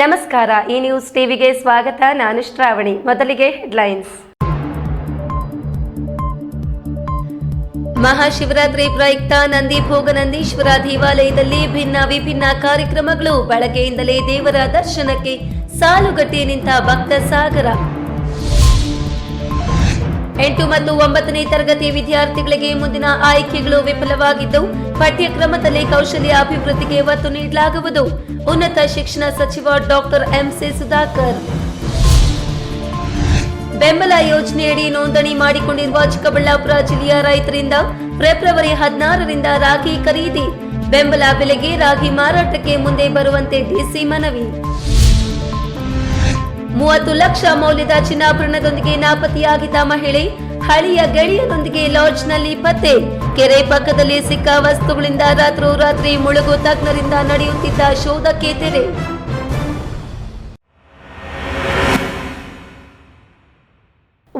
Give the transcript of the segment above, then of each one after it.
ನಮಸ್ಕಾರ, ಈ ನ್ಯೂಸ್ ಟಿವಿಗೆ ಸ್ವಾಗತ. ನಾನು ಶ್ರಾವಣಿ. ಮೊದಲಿಗೆ ಹೆಡ್ಲೈನ್ಸ್ ಮಹಾಶಿವರಾತ್ರಿ ಪ್ರಯುಕ್ತ ನಂದಿ ಭೋಗನಂದೀಶ್ವರ ದೇವಾಲಯದಲ್ಲಿ ಭಿನ್ನ ವಿಭಿನ್ನ ಕಾರ್ಯಕ್ರಮಗಳು. ಬೆಳಗ್ಗೆಯಿಂದಲೇ ದೇವರ ದರ್ಶನಕ್ಕೆ ಸಾಲುಗಟ್ಟಿ ನಿಂತ ಭಕ್ತ ಸಾಗರ. ಎಂಟು ಮತ್ತು ಒಂಬತ್ತನೇ ತರಗತಿ ವಿದ್ಯಾರ್ಥಿಗಳಿಗೆ ಮುಂದಿನ ಆಯ್ಕೆಗಳು ವಿಫಲವಾಗಿದ್ದು, ಪಠ್ಯಕ್ರಮದಲ್ಲಿ ಕೌಶಲ್ಯ ಅಭಿವೃದ್ಧಿಗೆ ಒತ್ತು ನೀಡಲಾಗುವುದು. ಉನ್ನತ ಶಿಕ್ಷಣ ಸಚಿವ ಡಾಕ್ಟರ್ ಎಂಸಿ ಸುಧಾಕರ್. ಬೆಂಬಲ ಯೋಜನೆಯಡಿ ನೋಂದಣಿ ಮಾಡಿಕೊಂಡಿರುವ ಚಿಕ್ಕಬಳ್ಳಾಪುರ ಜಿಲ್ಲೆಯ ರೈತರಿಂದ ಫೆಬ್ರವರಿ ಹದಿನಾರರಿಂದ ರಾಗಿ ಖರೀದಿ. ಬೆಂಬಲ ಬೆಲೆಗೆ ರಾಗಿ ಮಾರಾಟಕ್ಕೆ ಮುಂದೆ ಬರುವಂತೆ ಡಿಸಿ ಮನವಿ. ಮೂವತ್ತು ಲಕ್ಷ ಮೌಲ್ಯದ ಚಿನ್ನಾಭರಣದೊಂದಿಗೆ ನಾಪತ್ತೆಯಾಗಿದ್ದ ಮಹಿಳೆ, ಹಳೆಯ ಗೆಳೆಯರೊಂದಿಗೆ ಲಾಡ್ಜ್ನಲ್ಲಿ ಪತ್ತೆ. ಕೆರೆ ಪಕ್ಕದಲ್ಲಿ ಸಿಕ್ಕ ವಸ್ತುಗಳಿಂದ ರಾತ್ರೋರಾತ್ರಿ ಮುಳುಗು ತಜ್ಞರಿಂದ ನಡೆಯುತ್ತಿದ್ದ ಶೋಧಕ್ಕೆ ತೆರೆ.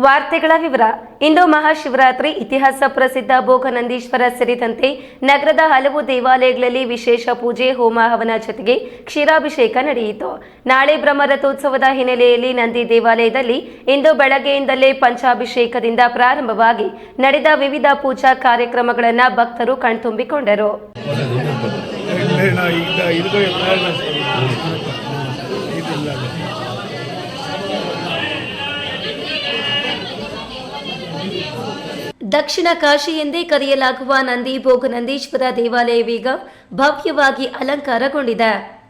ವಾರ್ತೆಗಳ ವಿವರ. ಇಂದು ಮಹಾಶಿವರಾತ್ರಿ, ಇತಿಹಾಸ ಪ್ರಸಿದ್ಧ ಭೋಗನಂದೀಶ್ವರ ಸೇರಿದಂತೆ ನಗರದ ಹಲವು ದೇವಾಲಯಗಳಲ್ಲಿ ವಿಶೇಷ ಪೂಜೆ, ಹೋಮ ಹವನ ಜೊತೆಗೆ ಕ್ಷೀರಾಭಿಷೇಕ ನಡೆಯಿತು. ನಾಳೆ ಬ್ರಹ್ಮರಥೋತ್ಸವದ ಹಿನ್ನೆಲೆಯಲ್ಲಿ ನಂದಿ ದೇವಾಲಯದಲ್ಲಿ ಇಂದು ಬೆಳಗ್ಗೆಯಿಂದಲೇ ಪಂಚಾಭಿಷೇಕದಿಂದ ಪ್ರಾರಂಭವಾಗಿ ನಡೆದ ವಿವಿಧ ಪೂಜಾ ಕಾರ್ಯಕ್ರಮಗಳನ್ನು ಭಕ್ತರು ಕಣ್ತುಂಬಿಕೊಂಡರು. ದಕ್ಷಿಣ ಕಾಶಿ ಎಂದೇ ಕರೆಯಲಾಗುವ ನಂದಿ ಭೋಗನಂದೀಶ್ವರ ದೇವಾಲಯವೀಗ ಭವ್ಯವಾಗಿ ಅಲಂಕಾರಗೊಂಡಿದೆ.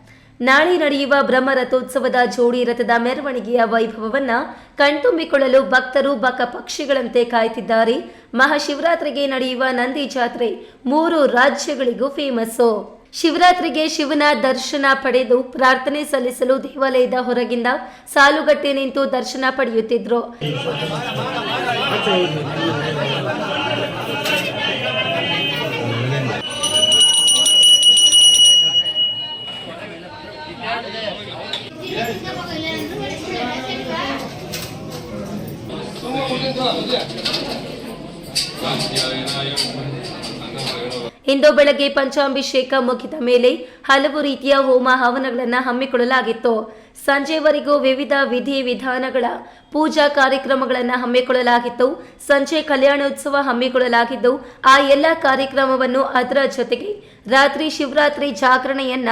ನಾಳೆ ನಡೆಯುವ ಬ್ರಹ್ಮರಥೋತ್ಸವದ ಜೋಡಿ ರಥದ ಮೆರವಣಿಗೆಯ ವೈಭವವನ್ನ ಕಣ್ತುಂಬಿಕೊಳ್ಳಲು ಭಕ್ತರು ಬಕ ಪಕ್ಷಿಗಳಂತೆ ಕಾಯ್ತಿದ್ದಾರೆ. ಮಹಾಶಿವರಾತ್ರಿಗೆ ನಡೆಯುವ ನಂದಿ ಜಾತ್ರೆ ಮೂರು ರಾಜ್ಯಗಳಿಗೂ ಫೇಮಸ್ಸು ಶಿವರಾತ್ರಿಗೆ ಶಿವನ ದರ್ಶನ ಪಡೆದು ಪ್ರಾರ್ಥನೆ ಸಲ್ಲಿಸಲು ದೇವಾಲಯದ ಹೊರಗಿಂದ ಸಾಲುಗಟ್ಟಿ ನಿಂತು ದರ್ಶನ ಪಡೆಯುತ್ತಿದ್ರು. ಇಂದು ಬೆಳಗ್ಗೆ ಪಂಚಾಭಿಷೇಕ ಮುಗಿದ ಮೇಲೆ ಹಲವು ರೀತಿಯ ಹೋಮ ಹವನಗಳನ್ನು ಹಮ್ಮಿಕೊಳ್ಳಲಾಗಿತ್ತು. ಸಂಜೆವರೆಗೂ ವಿವಿಧ ವಿಧಿ ವಿಧಾನಗಳ ಪೂಜಾ ಕಾರ್ಯಕ್ರಮಗಳನ್ನು ಹಮ್ಮಿಕೊಳ್ಳಲಾಗಿತ್ತು. ಸಂಜೆ ಕಲ್ಯಾಣೋತ್ಸವ ಹಮ್ಮಿಕೊಳ್ಳಲಾಗಿದ್ದು, ಆ ಎಲ್ಲ ಕಾರ್ಯಕ್ರಮವನ್ನು ಅದರ ಜೊತೆಗೆ ರಾತ್ರಿ ಶಿವರಾತ್ರಿ ಜಾಗರಣೆಯನ್ನ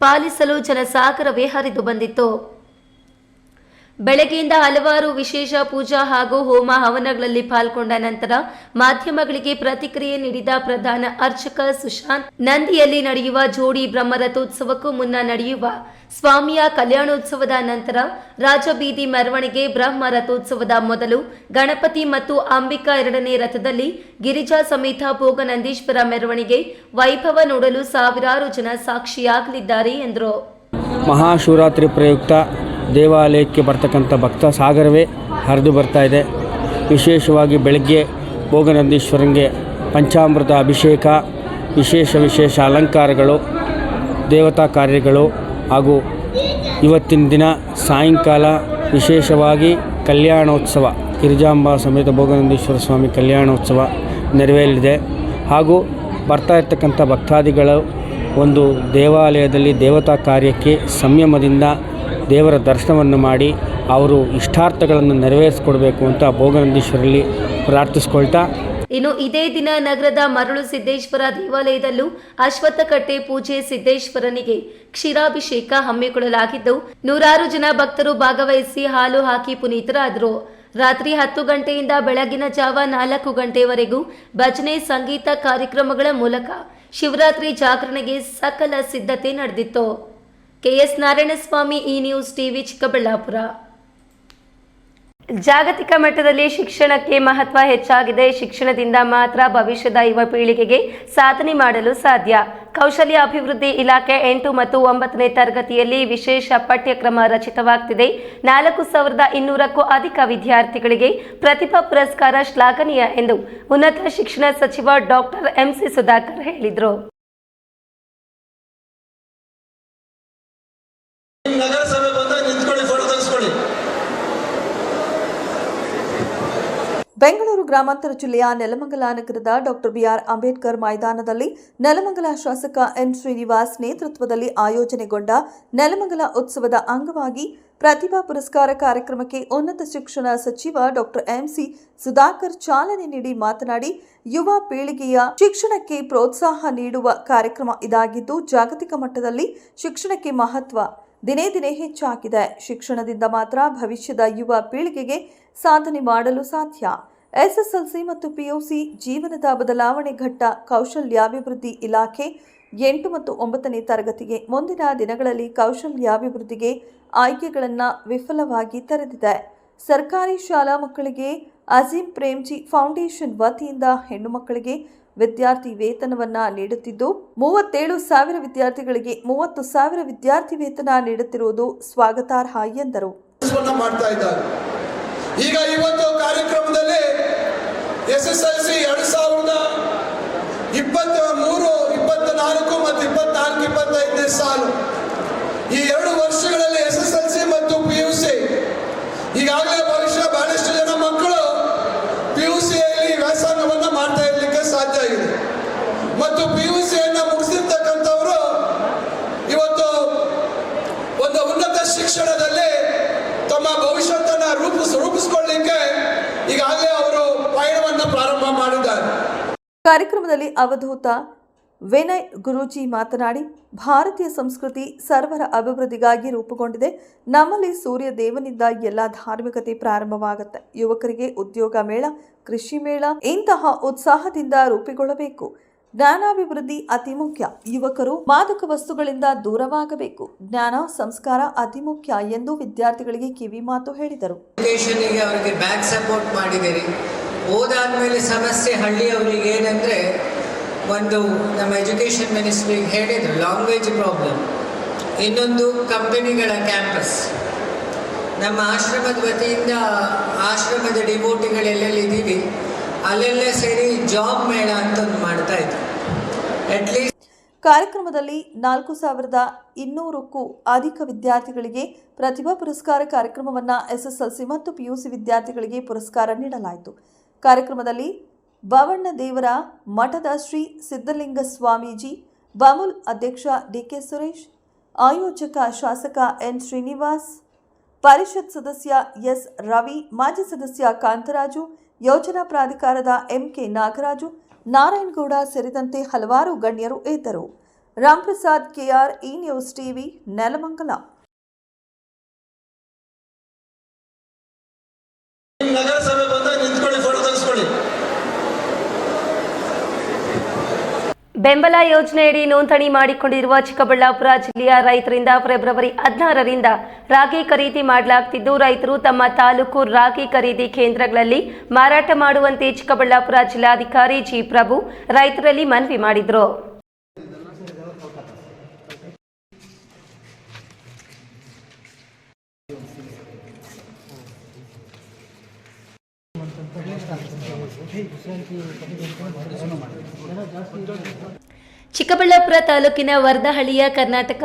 ಪಾಲಿಸಲು ಜನಸಾಗರವೇ ಹರಿದು ಬಂದಿತ್ತು. ಬೆಳಗ್ಗೆಯಿಂದ ಹಲವಾರು ವಿಶೇಷ ಪೂಜಾ ಹಾಗೂ ಹೋಮ ಹವನಗಳಲ್ಲಿ ಪಾಲ್ಗೊಂಡ ನಂತರ ಮಾಧ್ಯಮಗಳಿಗೆ ಪ್ರತಿಕ್ರಿಯೆ ನೀಡಿದ ಪ್ರಧಾನ ಅರ್ಚಕ ಸುಶಾಂತ್, ನಂದಿಯಲ್ಲಿ ನಡೆಯುವ ಜೋಡಿ ಬ್ರಹ್ಮರಥೋತ್ಸವಕ್ಕೂ ಮುನ್ನ ನಡೆಯುವ ಸ್ವಾಮಿಯ ಕಲ್ಯಾಣೋತ್ಸವದ ನಂತರ ರಾಜಬೀದಿ ಮೆರವಣಿಗೆ ಬ್ರಹ್ಮ ರಥೋತ್ಸವದ ಮೊದಲು ಗಣಪತಿ ಮತ್ತು ಅಂಬಿಕಾ ಎರಡನೇ ರಥದಲ್ಲಿ ಗಿರಿಜಾ ಸಮೇತ ಭೋಗನಂದೀಶ್ವರ ಮೆರವಣಿಗೆ ವೈಭವ ನೋಡಲು ಸಾವಿರಾರು ಜನ ಸಾಕ್ಷಿಯಾಗಲಿದ್ದಾರೆ ಎಂದರು. ಮಹಾಶಿವರಾತ್ರಿ ಪ್ರಯುಕ್ತ ದೇವಾಲಯಕ್ಕೆ ಬರ್ತಕ್ಕಂಥ ಭಕ್ತ ಸಾಗರವೇ ಹರಿದು ಬರ್ತಾ ಇದೆ. ವಿಶೇಷವಾಗಿ ಬೆಳಗ್ಗೆ ಭೋಗನಂದೀಶ್ವರಂಗೆ ಪಂಚಾಮೃತ ಅಭಿಷೇಕ, ವಿಶೇಷ ವಿಶೇಷ ಅಲಂಕಾರಗಳು, ದೇವತಾ ಕಾರ್ಯಗಳು ಹಾಗೂ ಇವತ್ತಿನ ದಿನ ಸಾಯಂಕಾಲ ವಿಶೇಷವಾಗಿ ಕಲ್ಯಾಣೋತ್ಸವ, ಗಿರಿಜಾಂಬಾ ಸಮೇತ ಭೋಗನಂದೀಶ್ವರ ಸ್ವಾಮಿ ಕಲ್ಯಾಣೋತ್ಸವ ನೆರವೇರಲಿದೆ ಹಾಗೂ ಬರ್ತಾ ಇರ್ತಕ್ಕಂಥ ಭಕ್ತಾದಿಗಳು ಒಂದು ದೇವಾಲಯದಲ್ಲಿ ದೇವತಾ ಕಾರ್ಯಕ್ಕೆ ಸಂಯಮದಿಂದ ದೇವರ ದರ್ಶನವನ್ನು ಮಾಡಿ ಅವರು ಇಷ್ಟಾರ್ಥಗಳನ್ನು ನೆರವೇರಿಸ್ಕೊಡ್ಬೇಕು ಅಂತ ಭೋಗನಂದೀಶ್ವರಲ್ಲಿ ಪ್ರಾರ್ಥಿಸ್ಕೊಳ್ತಾ ಇನ್ನು ಇದೇ ದಿನ ನಗರದ ಮರಳು ಸಿದ್ದೇಶ್ವರ ದೇವಾಲಯದಲ್ಲೂ ಅಶ್ವತ್ಥಕಟ್ಟೆ ಪೂಜೆ ಸಿದ್ದೇಶ್ವರನಿಗೆ ಕ್ಷೀರಾಭಿಷೇಕ ಹಮ್ಮಿಕೊಳ್ಳಲಾಗಿದ್ದು ನೂರಾರು ಜನ ಭಕ್ತರು ಭಾಗವಹಿಸಿ ಹಾಲು ಹಾಕಿ ಪುನೀತರಾದರು. ರಾತ್ರಿ ಹತ್ತು ಗಂಟೆಯಿಂದ ಬೆಳಗಿನ ಜಾವ ನಾಲ್ಕು ಗಂಟೆವರೆಗೂ ಭಜನೆ ಸಂಗೀತ ಕಾರ್ಯಕ್ರಮಗಳ ಮೂಲಕ ಶಿವರಾತ್ರಿ ಜಾಗರಣೆಗೆ ಸಕಲ ಸಿದ್ಧತೆ ನಡೆದಿತ್ತು. ಕೆಎಸ್ ನಾರಾಯಣಸ್ವಾಮಿ ಈ ನ್ಯೂಸ್ ಟಿವಿ ಚಿಕ್ಕಬಳ್ಳಾಪುರ. ಜಾಗತಿಕ ಮಟ್ಟದಲ್ಲಿ ಶಿಕ್ಷಣಕ್ಕೆ ಮಹತ್ವ ಹೆಚ್ಚಾಗಿದೆ. ಶಿಕ್ಷಣದಿಂದ ಮಾತ್ರ ಭವಿಷ್ಯದ ಯುವ ಪೀಳಿಗೆಗೆ ಸಾಧನೆ ಮಾಡಲು ಸಾಧ್ಯ. ಕೌಶಲ್ಯ ಅಭಿವೃದ್ಧಿ ಇಲಾಖೆ ಎಂಟು ಮತ್ತು ಒಂಬತ್ತನೇ ತರಗತಿಯಲ್ಲಿ ವಿಶೇಷ ಪಠ್ಯಕ್ರಮ ರಚಿತವಾಗ್ತಿದೆ. ನಾಲ್ಕು ಸಾವಿರದ ಇನ್ನೂರಕ್ಕೂ ಅಧಿಕ ವಿದ್ಯಾರ್ಥಿಗಳಿಗೆ ಪ್ರತಿಭಾ ಪುರಸ್ಕಾರ ಶ್ಲಾಘನೀಯ ಎಂದು ಉನ್ನತ ಶಿಕ್ಷಣ ಸಚಿವ ಡಾಕ್ಟರ್ ಎಂಸಿ ಸುಧಾಕರ್ ಹೇಳಿದರು. ಬೆಂಗಳೂರು ಗ್ರಾಮಾಂತರ ಜಿಲ್ಲೆಯ ನೆಲಮಂಗಲ ನಗರದ ಡಾಕ್ಟರ್ ಬಿಆರ್ ಅಂಬೇಡ್ಕರ್ ಮೈದಾನದಲ್ಲಿ ನೆಲಮಂಗಲ ಶಾಸಕ ಎನ್ ಶ್ರೀನಿವಾಸ್ ನೇತೃತ್ವದಲ್ಲಿ ಆಯೋಜನೆಗೊಂಡ ನೆಲಮಂಗಲ ಉತ್ಸವದ ಅಂಗವಾಗಿ ಪ್ರತಿಭಾ ಪುರಸ್ಕಾರ ಕಾರ್ಯಕ್ರಮಕ್ಕೆ ಉನ್ನತ ಶಿಕ್ಷಣ ಸಚಿವ ಡಾಕ್ಟರ್ ಎಂಸಿ ಸುಧಾಕರ್ ಚಾಲನೆ ನೀಡಿ ಮಾತನಾಡಿ, ಯುವ ಪೀಳಿಗೆಯ ಶಿಕ್ಷಣಕ್ಕೆ ಪ್ರೋತ್ಸಾಹ ನೀಡುವ ಕಾರ್ಯಕ್ರಮ ಇದಾಗಿದ್ದು, ಜಾಗತಿಕ ಮಟ್ಟದಲ್ಲಿ ಶಿಕ್ಷಣಕ್ಕೆ ಮಹತ್ವ ದಿನೇ ದಿನೇ ಹೆಚ್ಚಾಗಿದೆ. ಶಿಕ್ಷಣದಿಂದ ಮಾತ್ರ ಭವಿಷ್ಯದ ಯುವ ಪೀಳಿಗೆಗೆ ಸಾಧನೆ ಮಾಡಲು ಸಾಧ್ಯ. ಎಸ್ಎಸ್ಎಲ್ಸಿ ಮತ್ತು ಪಿಯುಸಿ ಜೀವನದ ಬದಲಾವಣೆ ಘಟ್ಟ ಕೌಶಲ್ಯಾಭಿವೃದ್ಧಿ ಇಲಾಖೆ ಎಂಟು ಮತ್ತು ಒಂಬತ್ತನೇ ತರಗತಿಗೆ ಮುಂದಿನ ದಿನಗಳಲ್ಲಿ ಕೌಶಲ್ಯಾಭಿವೃದ್ಧಿಗೆ ಆಯ್ಕೆಗಳನ್ನು ವಿಫಲವಾಗಿ ತೆರೆದಿದೆ. ಸರ್ಕಾರಿ ಶಾಲಾ ಮಕ್ಕಳಿಗೆ ಅಜೀಂ ಪ್ರೇಮ್ಜಿ ಫೌಂಡೇಶನ್ ವತಿಯಿಂದ ಹೆಣ್ಣು ಮಕ್ಕಳಿಗೆ ವಿದ್ಯಾರ್ಥಿ ವೇತನವನ್ನ ನೀಡುತ್ತಿದ್ದು, ಮೂವತ್ತೇಳು ಸಾವಿರ ವಿದ್ಯಾರ್ಥಿಗಳಿಗೆ ಮೂವತ್ತು ಸಾವಿರ ವಿದ್ಯಾರ್ಥಿ ವೇತನ ನೀಡುತ್ತಿರುವುದು ಸ್ವಾಗತಾರ್ಹ ಎಂದರು. ಈಗ ಇವತ್ತು ಕಾರ್ಯಕ್ರಮದಲ್ಲಿ ಎಸ್ ಎಸ್ ಎಲ್ ಸಿ ಎರಡು ಸಾವಿರದ ಇಪ್ಪತ್ತ ಮೂರು ಇಪ್ಪತ್ತ ನಾಲ್ಕು ಮತ್ತು ಇಪ್ಪತ್ನಾಲ್ಕು ಇಪ್ಪತ್ತೈದನೇ ಸಾಲು. ಈ ಎರಡು ವರ್ಷಗಳಲ್ಲಿ ಎಸ್ ಎಸ್ ಎಲ್ ಸಿ ಮತ್ತು ಪಿ ಯು ಸಿ ಈಗಾಗಲೇ ಬಹುಶಃ ಬಹಳಷ್ಟು ಜನ ಮಕ್ಕಳು ಪಿ ಯು ಸಿಯಲ್ಲಿ ವ್ಯಾಸಂಗವನ್ನು ಮಾಡ್ತಾ ಇರಲಿಕ್ಕೆ ಸಾಧ್ಯ ಇದೆ ಮತ್ತು ಪಿ ಯು ಸಿಯನ್ನು ಮುಗಿಸಿರ್ತಕ್ಕಂಥವರು ಇವತ್ತು ಒಂದು ಉನ್ನತ ಶಿಕ್ಷಣದಲ್ಲಿ ತಮ್ಮ ಭವಿಷ್ಯತ್ತನ್ನು ರೂಪಿಸ್ ರೂಪಿಸ್ಕೊಳ್ಳಿಕ್ಕೆ ಈಗಾಗಲೇ ಅವರು ಪಯಣವನ್ನು ಪ್ರಾರಂಭ ಮಾಡಿದ್ದಾರೆ ಕಾರ್ಯಕ್ರಮದಲ್ಲಿ ಅವಧೂತ ವಿನಯ್ ಗುರೂಜಿ ಮಾತನಾಡಿ, ಭಾರತೀಯ ಸಂಸ್ಕೃತಿ ಸರ್ವರ ಅಭಿವೃದ್ಧಿಗಾಗಿ ರೂಪುಗೊಂಡಿದೆ. ನಮ್ಮಲ್ಲಿ ಸೂರ್ಯ ದೇವನಿಂದ ಎಲ್ಲ ಧಾರ್ಮಿಕತೆ ಪ್ರಾರಂಭವಾಗುತ್ತೆ. ಯುವಕರಿಗೆ ಉದ್ಯೋಗ ಮೇಳ, ಕೃಷಿ ಮೇಳ ಇಂತಹ ಉತ್ಸಾಹದಿಂದ ರೂಪುಗೊಳ್ಳಬೇಕು. ಜ್ಞಾನಾಭಿವೃದ್ಧಿ ಅತಿ ಮುಖ್ಯ. ಯುವಕರು ಮಾದಕ ವಸ್ತುಗಳಿಂದ ದೂರವಾಗಬೇಕು. ಜ್ಞಾನ ಸಂಸ್ಕಾರ ಅತಿ ಮುಖ್ಯ ಎಂದು ವಿದ್ಯಾರ್ಥಿಗಳಿಗೆ ಕಿವಿ ಮಾತು ಹೇಳಿದರು ಓದಾದ್ಮೇಲೆ ಸಮಸ್ಯೆ ಹಳ್ಳಿಯವರಿಗೆ ಏನಂದರೆ ಒಂದು ನಮ್ಮ ಎಜುಕೇಷನ್ ಮಿನಿಸ್ಟ್ರಿಗೆ ಹೇಳಿದರು ಲ್ಯಾಂಗ್ವೇಜ್ ಪ್ರಾಬ್ಲಮ್. ಇನ್ನೊಂದು ಕಂಪನಿಗಳ ಕ್ಯಾಂಪಸ್. ನಮ್ಮ ಆಶ್ರಮದ ವತಿಯಿಂದ ಆಶ್ರಮದ ಡಿವೋಟಿಗಳೆಲ್ಲೆಲ್ಲಿದ್ದೀವಿ ಅಲ್ಲೆಲ್ಲ ಸೇರಿ ಜಾಬ್ ಮೇಳ ಅಂತ ಒಂದು ಮಾಡ್ತಾ ಇದ್ರು. ಅಟ್ಲೀಸ್ಟ್ ಕಾರ್ಯಕ್ರಮದಲ್ಲಿ ನಾಲ್ಕು ಸಾವಿರದ ಇನ್ನೂರಕ್ಕೂ ಅಧಿಕ ವಿದ್ಯಾರ್ಥಿಗಳಿಗೆ ಪ್ರತಿಭಾ ಪುರಸ್ಕಾರ ಕಾರ್ಯಕ್ರಮವನ್ನು ಎಸ್ಎಸ್ಎಲ್ಸಿ ಮತ್ತು ಪಿಯುಸಿ ವಿದ್ಯಾರ್ಥಿಗಳಿಗೆ ಪುರಸ್ಕಾರ ನೀಡಲಾಯಿತು. ಕಾರ್ಯಕ್ರಮದಲ್ಲಿ ಬವಣ್ಣ ದೇವರ ಮಠದ ಶ್ರೀ ಸಿದ್ಧಲಿಂಗ ಸ್ವಾಮೀಜಿ, ಬಾಮುಲ್ ಅಧ್ಯಕ್ಷ ಡಿಕೆ ಸುರೇಶ್, ಆಯೋಜಕ ಶಾಸಕ ಎನ್ ಶ್ರೀನಿವಾಸ್, ಪರಿಷತ್ ಸದಸ್ಯ ಎಸ್ ರವಿ, ಮಾಜಿ ಸದಸ್ಯ ಕಾಂತರಾಜು, ಯೋಜನಾ ಪ್ರಾಧಿಕಾರದ ಎಂಕೆ ನಾಗರಾಜು, ನಾರಾಯಣಗೌಡ ಸೇರಿದಂತೆ ಹಲವಾರು ಗಣ್ಯರು ಇದ್ದರು. Ramprasad KR E news TV, Nelamangala. ಬೆಂಬಲ ಯೋಜನೆಯಡಿ ನೋಂದಣಿ ಮಾಡಿಕೊಂಡಿರುವ ಚಿಕ್ಕಬಳ್ಳಾಪುರ ಜಿಲ್ಲೆಯ ರೈತರಿಂದ ಫೆಬ್ರವರಿ ಹದಿನಾರರಿಂದ ರಾಗಿ ಖರೀದಿ ಮಾಡಲಾಗುತ್ತಿದ್ದು ರೈತರು ತಮ್ಮ ತಾಲೂಕು ರಾಗಿ ಖರೀದಿ ಕೇಂದ್ರಗಳಲ್ಲಿ ಮಾರಾಟ ಮಾಡುವಂತೆ ಚಿಕ್ಕಬಳ್ಳಾಪುರ ಜಿಲ್ಲಾಧಿಕಾರಿ ಜಿ. ಪ್ರಭು ರೈತರಲ್ಲಿ ಮನವಿ ಮಾಡಿದರು. ಚಿಕ್ಕಬಳ್ಳಾಪುರ ತಾಲೂಕಿನ ವರ್ಧಹಳ್ಳಿಯ ಕರ್ನಾಟಕ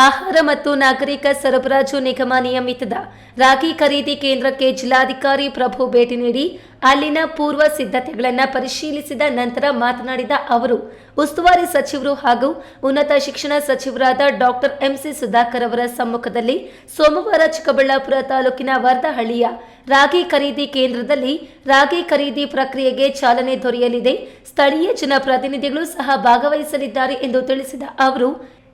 ಆಹಾರ ಮತ್ತು ನಾಗರಿಕ ಸರಬರಾಜು ನಿಗಮ ನಿಯಮಿತದ ರಾಗಿ ಖರೀದಿ ಕೇಂದ್ರಕ್ಕೆ ಜಿಲ್ಲಾಧಿಕಾರಿ ಪ್ರಭು ಭೇಟಿ ನೀಡಿ ಅಲ್ಲಿನ ಪೂರ್ವ ಸಿದ್ಧತೆಗಳನ್ನು ಪರಿಶೀಲಿಸಿದ ನಂತರ ಮಾತನಾಡಿದ ಅವರು ಉಸ್ತುವಾರಿ ಸಚಿವರು ಹಾಗೂ ಉನ್ನತ ಶಿಕ್ಷಣ ಸಚಿವರಾದ ಡಾಕ್ಟರ್ ಎಂಸಿ ಸುಧಾಕರ್ ಅವರ ಸಮ್ಮುಖದಲ್ಲಿ ಸೋಮವಾರ ಚಿಕ್ಕಬಳ್ಳಾಪುರ ತಾಲೂಕಿನ ವರ್ಧಹಳ್ಳಿಯ ರಾಗಿ ಖರೀದಿ ಕೇಂದ್ರದಲ್ಲಿ ರಾಗಿ ಖರೀದಿ ಪ್ರಕ್ರಿಯೆಗೆ ಚಾಲನೆ ದೊರೆಯಲಿದೆ. ಸ್ಥಳೀಯ ಜನಪ್ರತಿನಿಧಿಗಳು ಸಹ ಭಾಗವಹಿಸಲಿದ್ದಾರೆ ಎಂದು ತಿಳಿಸಿದ ಅವರು,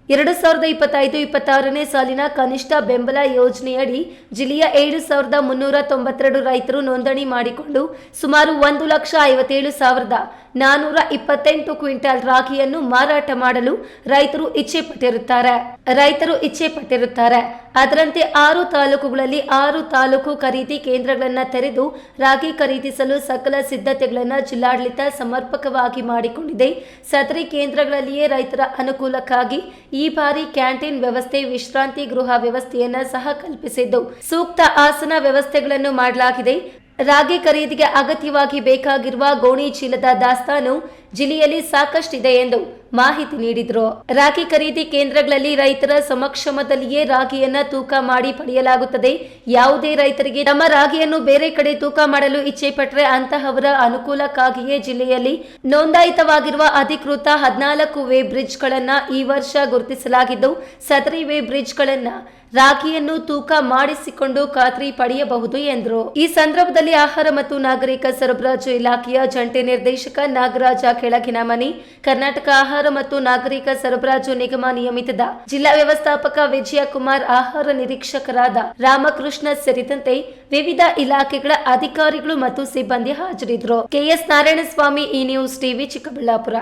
ಎರಡು ಸಾವಿರದ ಇಪ್ಪತ್ತೈದು ಇಪ್ಪತ್ತಾರನೇ ಸಾಲಿನ ಕನಿಷ್ಠ ಬೆಂಬಲ ಯೋಜನೆಯಡಿ ಜಿಲ್ಲೆಯ ಏಳು ಸಾವಿರದ ಮುನ್ನೂರ ತೊಂಬತ್ತೆರಡು ರೈತರು ನೋಂದಣಿ ಮಾಡಿಕೊಂಡು ಸುಮಾರು ಒಂದು ಲಕ್ಷ ಐವತ್ತೇಳು ಸಾವಿರದ ನಾನೂರ ಇಪ್ಪತ್ತೆಂಟು ಕ್ವಿಂಟಾಲ್ ರಾಗಿಯನ್ನು ಮಾರಾಟ ಮಾಡಲು ರೈತರು ಇಚ್ಛೆ ಪಟ್ಟಿರುತ್ತಾರೆ ರೈತರು ಇಚ್ಛೆ ಪಟ್ಟಿರುತ್ತಾರೆ ಅದರಂತೆ ಆರು ತಾಲೂಕುಗಳಲ್ಲಿ ಆರು ತಾಲೂಕು ಖರೀದಿ ಕೇಂದ್ರಗಳನ್ನು ತೆರೆದು ರಾಗಿ ಖರೀದಿಸಲು ಸಕಲ ಸಿದ್ಧತೆಗಳನ್ನು ಜಿಲ್ಲಾಡಳಿತ ಸಮರ್ಪಕವಾಗಿ ಮಾಡಿಕೊಂಡಿದೆ. ಸದರಿ ಕೇಂದ್ರಗಳಲ್ಲಿಯೇ ರೈತರ ಅನುಕೂಲಕ್ಕಾಗಿ ಈ ಬಾರಿ ಕ್ಯಾಂಟೀನ್ ವ್ಯವಸ್ಥೆ, ವಿಶ್ರಾಂತಿ ಗೃಹ ವ್ಯವಸ್ಥೆಯನ್ನು ಸಹ ಕಲ್ಪಿಸಿದ್ದು. ಸೂಕ್ತ ಆಸನ ವ್ಯವಸ್ಥೆಗಳನ್ನು ಮಾಡಲಾಗಿದೆ. ರಾಗಿ ಖರೀದಿಗೆ ಅಗತ್ಯವಾಗಿ ಬೇಕಾಗಿರುವ ಗೋಣಿ ಚೀಲದ ದಾಸ್ತಾನು ಜಿಲ್ಲೆಯಲ್ಲಿ ಸಾಕಷ್ಟಿದೆ ಎಂದು ಮಾಹಿತಿ ನೀಡಿದರು. ರಾಗಿ ಖರೀದಿ ಕೇಂದ್ರಗಳಲ್ಲಿ ರೈತರ ಸಮಕ್ಷಮದಲ್ಲಿಯೇ ರಾಗಿಯನ್ನ ತೂಕ ಮಾಡಿ ಪಡೆಯಲಾಗುತ್ತದೆ. ಯಾವುದೇ ರೈತರಿಗೆ ತಮ್ಮ ರಾಗಿಯನ್ನು ಬೇರೆ ಕಡೆ ತೂಕ ಮಾಡಲು ಇಚ್ಛೆ ಪಟ್ಟರೆ ಅಂತಹವರ ಅನುಕೂಲಕ್ಕಾಗಿಯೇ ಜಿಲ್ಲೆಯಲ್ಲಿ ನೋಂದಾಯಿತವಾಗಿರುವ ಅಧಿಕೃತ ಹದಿನಾಲ್ಕು ವೇ ಬ್ರಿಡ್ಜ್ಗಳನ್ನು ಈ ವರ್ಷ ಗುರುತಿಸಲಾಗಿದ್ದು, ಸದರಿ ವೇ ಬ್ರಿಡ್ಜ್ಗಳನ್ನ ರಾಗಿಯನ್ನು ತೂಕ ಮಾಡಿಸಿಕೊಂಡು ಖಾತ್ರಿ ಪಡೆಯಬಹುದು ಎಂದರು. ಈ ಸಂದರ್ಭದಲ್ಲಿ ಆಹಾರ ಮತ್ತು ನಾಗರಿಕ ಸರಬರಾಜು ಇಲಾಖೆಯ ಜಂಟಿ ನಿರ್ದೇಶಕ ನಾಗರಾಜ ಕೆಳಗಿನ ಮನಿ ಕರ್ನಾಟಕ ಆಹಾರ ಮತ್ತು ನಾಗರಿಕ ಸರಬರಾಜು ನಿಗಮ ನಿಯಮಿತದ ಜಿಲ್ಲಾ ವ್ಯವಸ್ಥಾಪಕ ವಿಜಯಕುಮಾರ್, ಆಹಾರ ನಿರೀಕ್ಷಕರಾದ ರಾಮಕೃಷ್ಣ ಸೇರಿದಂತೆ ವಿವಿಧ ಇಲಾಖೆಗಳ ಅಧಿಕಾರಿಗಳು ಮತ್ತು ಸಿಬ್ಬಂದಿ ಹಾಜರಿದ್ದರು. ಕೆಎಸ್ ನಾರಾಯಣಸ್ವಾಮಿ, ಈ ನ್ಯೂಸ್ ಟಿವಿ ಚಿಕ್ಕಬಳ್ಳಾಪುರ.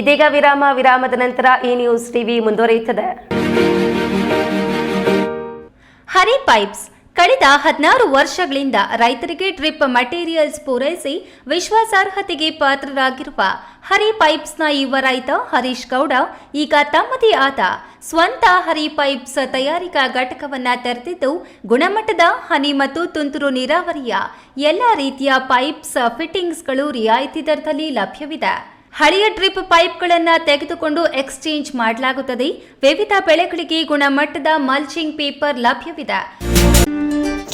ಇದೀಗ ವಿರಾಮ, ವಿರಾಮದ ನಂತರ ಈ ನ್ಯೂಸ್ ಟಿವಿ ಮುಂದುವರಿಯುತ್ತದೆ. ಹರಿ ಪೈಪ್ಸ್ ಕಳೆದ ಹದಿನಾರು ವರ್ಷಗಳಿಂದ ರೈತರಿಗೆ ಡ್ರಿಪ್ ಮಟೀರಿಯಲ್ಸ್ ಪೂರೈಸಿ ವಿಶ್ವಾಸಾರ್ಹತೆಗೆ ಪಾತ್ರರಾಗಿರುವ ಹರಿ ಪೈಪ್ಸ್ನ ಯುವ ರೈತ ಹರೀಶ್ ಗೌಡ ಈಗ ತಮ್ಮದೇ ಆದ ಸ್ವಂತ ಹರಿ ಪೈಪ್ಸ್ ತಯಾರಿಕಾ ಘಟಕವನ್ನ ತೆರೆದಿದ್ದು, ಗುಣಮಟ್ಟದ ಹನಿ ಮತ್ತು ತುಂತುರು ನೀರಾವರಿಯ ಎಲ್ಲ ರೀತಿಯ ಪೈಪ್ಸ್ ಫಿಟ್ಟಿಂಗ್ಸ್ಗಳು ರಿಯಾಯಿತಿ ದರದಲ್ಲಿ ಲಭ್ಯವಿದೆ. ಹಳೆಯ ಡ್ರಿಪ್ ಪೈಪ್ಗಳನ್ನು ತೆಗೆದುಕೊಂಡು ಎಕ್ಸ್ಚೇಂಜ್ ಮಾಡಲಾಗುತ್ತದೆ. ವಿವಿಧ ಬೆಳೆಗಳಿಗೆ ಗುಣಮಟ್ಟದ ಮಲ್ಚಿಂಗ್ ಪೇಪರ್ ಲಭ್ಯವಿದೆ.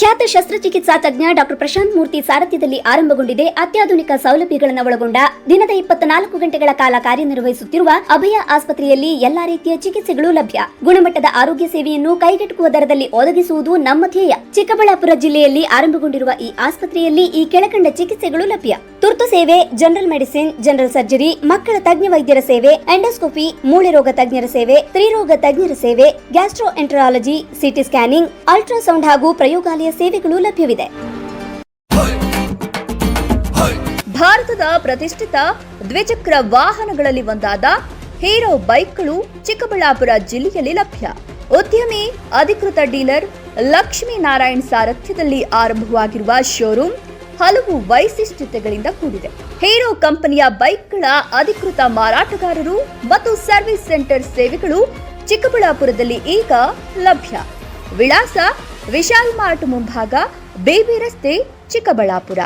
ಖ್ಯಾತ ಶಸ್ತ್ರಚಿಕಿತ್ಸಾ ತಜ್ಞ ಡಾಕ್ಟರ್ ಪ್ರಶಾಂತ್ ಮೂರ್ತಿ ಸಾರಥ್ಯದಲ್ಲಿ ಆರಂಭಗೊಂಡಿದೆ. ಅತ್ಯಾಧುನಿಕ ಸೌಲಭ್ಯಗಳನ್ನು ಒಳಗೊಂಡ ದಿನದ ಇಪ್ಪತ್ನಾಲ್ಕು ಗಂಟೆಗಳ ಕಾಲ ಕಾರ್ಯನಿರ್ವಹಿಸುತ್ತಿರುವ ಅಭಯ ಆಸ್ಪತ್ರೆಯಲ್ಲಿ ಎಲ್ಲಾ ರೀತಿಯ ಚಿಕಿತ್ಸೆಗಳು ಲಭ್ಯ. ಗುಣಮಟ್ಟದ ಆರೋಗ್ಯ ಸೇವೆಯನ್ನು ಕೈಗೆಟುಕುವ ದರದಲ್ಲಿ ಒದಗಿಸುವುದು ನಮ್ಮ ಧ್ಯೇಯ. ಚಿಕ್ಕಬಳ್ಳಾಪುರ ಜಿಲ್ಲೆಯಲ್ಲಿ ಆರಂಭಗೊಂಡಿರುವ ಈ ಆಸ್ಪತ್ರೆಯಲ್ಲಿ ಈ ಕೆಳಕಂಡ ಚಿಕಿತ್ಸೆಗಳು ಲಭ್ಯ. ತುರ್ತು ಸೇವೆ ಜನರಲ್ ಮೆಡಿಸಿನ್ ಜನರಲ್ ಸರ್ಜರಿ ಮಕ್ಕಳ ತಜ್ಞ ವೈದ್ಯರ ಸೇವೆ ಎಂಡೋಸ್ಕೋಪಿ ಮೂಳೆ ರೋಗ ತಜ್ಞರ ಸೇವೆ ಸ್ತ್ರೀರೋಗ ತಜ್ಞರ ಸೇವೆ gastroenterology CT scanning ultrasound ಹಾಗೂ ಪ್ರಯೋಗಾಲಯ ಸೇವೆಗಳು ಲಭ್ಯವಿದೆ. ಭಾರತದ ಪ್ರತಿಷ್ಠಿತ ದ್ವಿಚಕ್ರ ವಾಹನಗಳಲ್ಲಿ ಒಂದಾದ ಹೀರೋ ಬೈಕ್ಗಳು ಚಿಕ್ಕಬಳ್ಳಾಪುರ ಜಿಲ್ಲೆಯಲ್ಲಿ ಲಭ್ಯ. ಉದ್ಯಮಿ, ಅಧಿಕೃತ ಡೀಲರ್ ಲಕ್ಷ್ಮೀ ನಾರಾಯಣ್ ಸಾರಥ್ಯದಲ್ಲಿ ಆರಂಭವಾಗಿರುವ ಶೋರೂಮ್ ಹಲವು ವೈಶಿಷ್ಟ್ಯತೆಗಳಿಂದ ಕೂಡಿದೆ. ಹೀರೋ ಕಂಪನಿಯ ಬೈಕ್ಗಳ ಅಧಿಕೃತ ಮಾರಾಟಗಾರರು ಮತ್ತು ಸರ್ವಿಸ್ ಸೆಂಟರ್ ಸೇವೆಗಳು ಚಿಕ್ಕಬಳ್ಳಾಪುರದಲ್ಲಿ ಈಗ ಲಭ್ಯ. ವಿಳಾಸ ವಿಶಾಲ್ ಮಾರ್ಟ್ ಮುಂಭಾಗ ಬೇಬಿ ರಸ್ತೆ ಚಿಕ್ಕಬಳ್ಳಾಪುರ.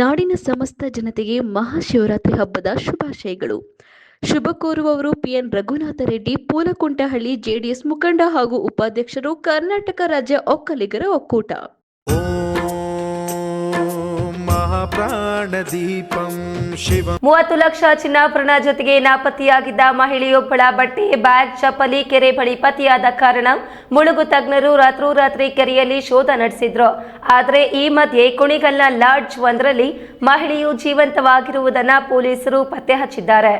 ನಾಡಿನ ಸಮಸ್ತ ಜನತೆಗೆ ಮಹಾಶಿವರಾತ್ರಿ ಹಬ್ಬದ ಶುಭಾಶಯಗಳು. ಶುಭ ಕೋರುವವರು ಪಿಎನ್ ರಘುನಾಥ ರೆಡ್ಡಿ ಪೂಲಕುಂಟಹಳ್ಳಿ ಜೆಡಿಎಸ್ ಮುಖಂಡ ಹಾಗೂ ಉಪಾಧ್ಯಕ್ಷರು ಕರ್ನಾಟಕ ರಾಜ್ಯ ಒಕ್ಕಲಿಗರ ಒಕ್ಕೂಟ. ಮೂವತ್ತು ಲಕ್ಷ ಚಿನ್ನಾಭರಣ ಜೊತೆಗೆ ನಾಪತ್ತೆಯಾಗಿದ್ದ ಮಹಿಳೆಯೊಬ್ಬಳ ಬಟ್ಟೆ ಬ್ಯಾಗ್ ಚಪ್ಪಲಿ ಕೆರೆ ಬಳಿ ಪತಿಯಾದ ಕಾರಣ ಮುಳುಗು ತಜ್ಞರು ರಾತ್ರೋರಾತ್ರಿ ಕೆರೆಯಲ್ಲಿ ಶೋಧ ನಡೆಸಿದ್ರು. ಆದರೆ ಈ ಮಧ್ಯೆ ಕುಣಿಗಲ್ನ ಲಾಡ್ಜ್ ಒಂದರಲ್ಲಿ ಮಹಿಳೆಯು ಜೀವಂತವಾಗಿರುವುದನ್ನ ಪೊಲೀಸರು ಪತ್ತೆ ಹಚ್ಚಿದ್ದಾರೆ.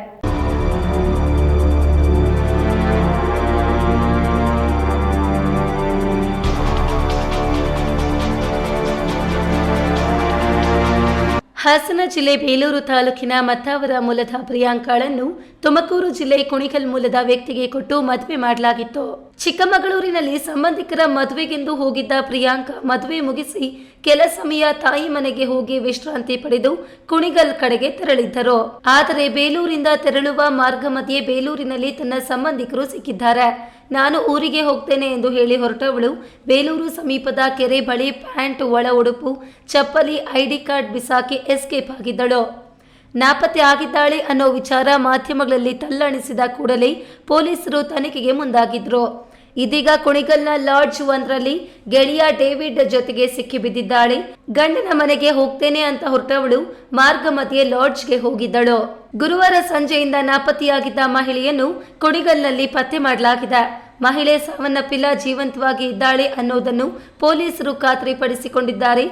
ಹಾಸನ ಜಿಲ್ಲೆ ಬೇಲೂರು ತಾಲೂಕಿನ ಮತ್ತಾವರ ಮೂಲದ ಪ್ರಿಯಾಂಕಾಳನ್ನು ತುಮಕೂರು ಜಿಲ್ಲೆ ಕುಣಿಗಲ್ ಮೂಲದ ವ್ಯಕ್ತಿಗೆ ಕೊಟ್ಟು ಮದುವೆ ಮಾಡಲಾಗಿತ್ತು. ಚಿಕ್ಕಮಗಳೂರಿನಲ್ಲಿ ಸಂಬಂಧಿಕರ ಮದುವೆಗೆಂದು ಹೋಗಿದ್ದ ಪ್ರಿಯಾಂಕ ಮದುವೆ ಮುಗಿಸಿ ಕೆಲ ಸಮಯ ತಾಯಿ ಮನೆಗೆ ಹೋಗಿ ವಿಶ್ರಾಂತಿ ಪಡೆದು ಕುಣಿಗಲ್ ಕಡೆಗೆ ತೆರಳಿದ್ದರು. ಆದರೆ ಬೇಲೂರಿಂದ ತೆರಳುವ ಮಾರ್ಗ ಮಧ್ಯೆ ಬೇಲೂರಿನಲ್ಲಿ ತನ್ನ ಸಂಬಂಧಿಕರು ಸಿಕ್ಕಿದ್ದಾರೆ. ನಾನು ಊರಿಗೆ ಹೋಗ್ತೇನೆ ಎಂದು ಹೇಳಿ ಹೊರಟವಳು. ಬೇಲೂರು ಸಮೀಪದ ಕೆರೆ ಬಳಿ ಪ್ಯಾಂಟ್ ಒಳ ಉಡುಪು, ಚಪ್ಪಲಿ, ಐಡಿ ಕಾರ್ಡ್ ಬಿಸಾಕಿ ಎಸ್ಕೇಪ್ ಆಗಿದ್ದಳು. ನಾಪತ್ತೆ ಆಗಿದ್ದಾಳೆ ಅನ್ನೋ ವಿಚಾರ ಮಾಧ್ಯಮಗಳಲ್ಲಿ ತಲ್ಲಣಿಸಿದ ಕೂಡಲೇ ಪೊಲೀಸರು ತನಿಖೆಗೆ ಮುಂದಾಗಿದ್ರು. ಇದೀಗ ಕುಣಿಗಲ್ನ ಲಾಡ್ಜ್ ಒಂದರಲ್ಲಿ ಗೆಳೆಯ ಡೇವಿಡ್ ಜೊತೆಗೆ ಸಿಕ್ಕಿಬಿದ್ದಿದ್ದಾಳೆ ಗಂಡನ ಮನೆಗೆ ಹೋಗ್ತೇನೆ ಅಂತ ಹೊರಟವಳು ಮಾರ್ಗ ಮಧ್ಯೆ ಲಾಡ್ಜ್ಗೆ ಹೋಗಿದ್ದಳು. ಗುರುವಾರ ಸಂಜೆಯಿಂದ ನಾಪತ್ತೆಯಾಗಿದ್ದ ಮಹಿಳೆಯನ್ನು ಕುಣಿಗಲ್ನಲ್ಲಿ ಪತ್ತೆ ಮಾಡಲಾಗಿದೆ. ಮಹಿಳೆ ಸಾವನ್ನಪ್ಪಿಲ್ಲ ಜೀವಂತವಾಗಿ ಇದ್ದಾಳೆ ಅನ್ನೋದನ್ನು ಪೊಲೀಸರು ಖಾತ್ರಿಪಡಿಸಿಕೊಂಡಿದ್ದಾರೆ.